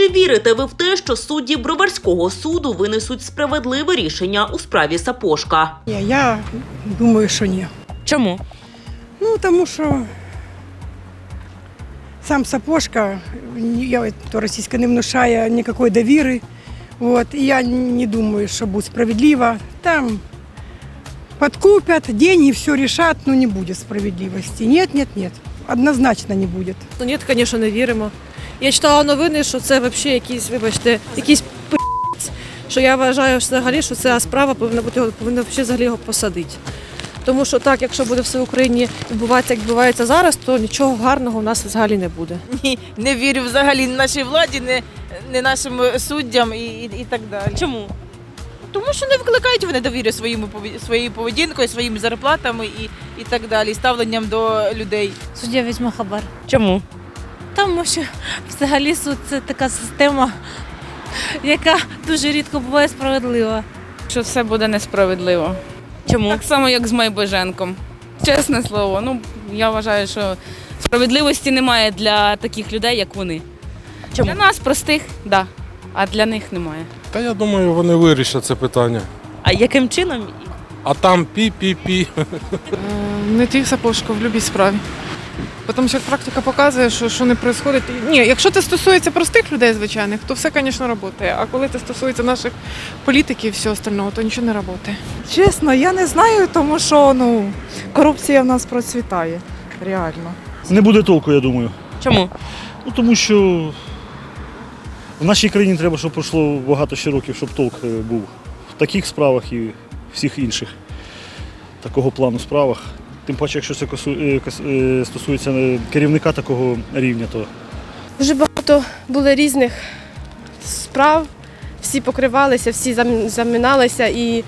чи вірите ви в те, що судді Броварського суду винесуть справедливе рішення у справі Сапожка? Ні, я думаю, що ні. Чому? Ну, тому що сам Сапожка, я то російська не внушає ніякої довіри. Вот. І я не думаю, що буде справедливо. Там подкупят, деньги все решат, но не будет справедливости. Нет, нет, нет. Однозначно не будет. Ну ні, звісно, не віримо. Я читала новини, що це взагалі якийсь, вибачте, якийсь пи***ць, що я вважаю взагалі, що ця справа повинна бути його повинна взагалі взагалі його посадити. Тому що так, якщо буде все в Україні відбуватися, як відбувається зараз, то нічого гарного в нас взагалі не буде. Ні, не вірю взагалі нашій владі, ні, ні нашим суддям і, і, і так далі. Чому? Тому що не викликають вони довіри своїми своєю поведінкою, своїми зарплатами і, і так далі, і ставленням до людей. Суддя візьме хабар. Чому? Тому що взагалі суд це така система, яка дуже рідко буває справедлива. що все буде несправедливо. Чому? Так само, як з Майбоженком. Чесне слово. Ну, я вважаю, що справедливості немає для таких людей, як вони. Чому? Для нас, простих, так. Да. А для них немає. Та я думаю, вони вирішать це питання. А яким чином? А там пі-пі-пі. Не тільки сапожка в будь-якій справі. Тому що практика показує, що, що не відбувається. Ні, якщо це стосується простих людей звичайних, то все, звісно, працює. А коли це стосується наших політиків і всього остального, то нічого не працює. Чесно, я не знаю, тому що ну, корупція в нас процвітає. Реально. Не буде толку, я думаю. Чому? Ну тому що в нашій країні треба, щоб пройшло багато ще років, щоб толк е, був в таких справах і всіх інших такого плану справах. Тим паче, якщо це е, е, стосується керівника такого рівня, то Дуже багато було різних справ, всі покривалися, всі зам- заминалися і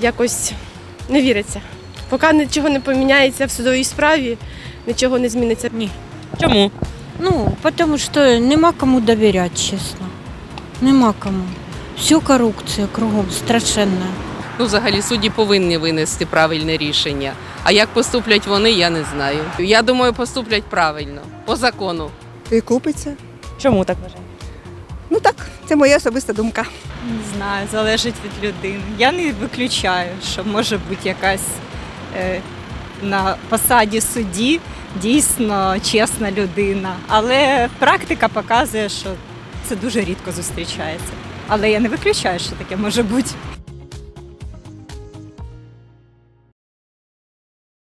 якось не віриться. Поки нічого не поміняється в судовій справі, нічого не зміниться. Ні. Чому? Ну, тому що нема кому довіряти, чесно. Нема кому. Всю корупція кругом страшенна. Ну, взагалі, судді повинні винести правильне рішення. А як поступлять вони, я не знаю. Я думаю, поступлять правильно, по закону. І купиться. Чому так вважаєте? Ну так, це моя особиста думка. Не знаю, залежить від людини. Я не виключаю, що може бути якась е, на посаді судді дійсно чесна людина. Але практика показує, що це дуже рідко зустрічається. Але я не виключаю, що таке може бути.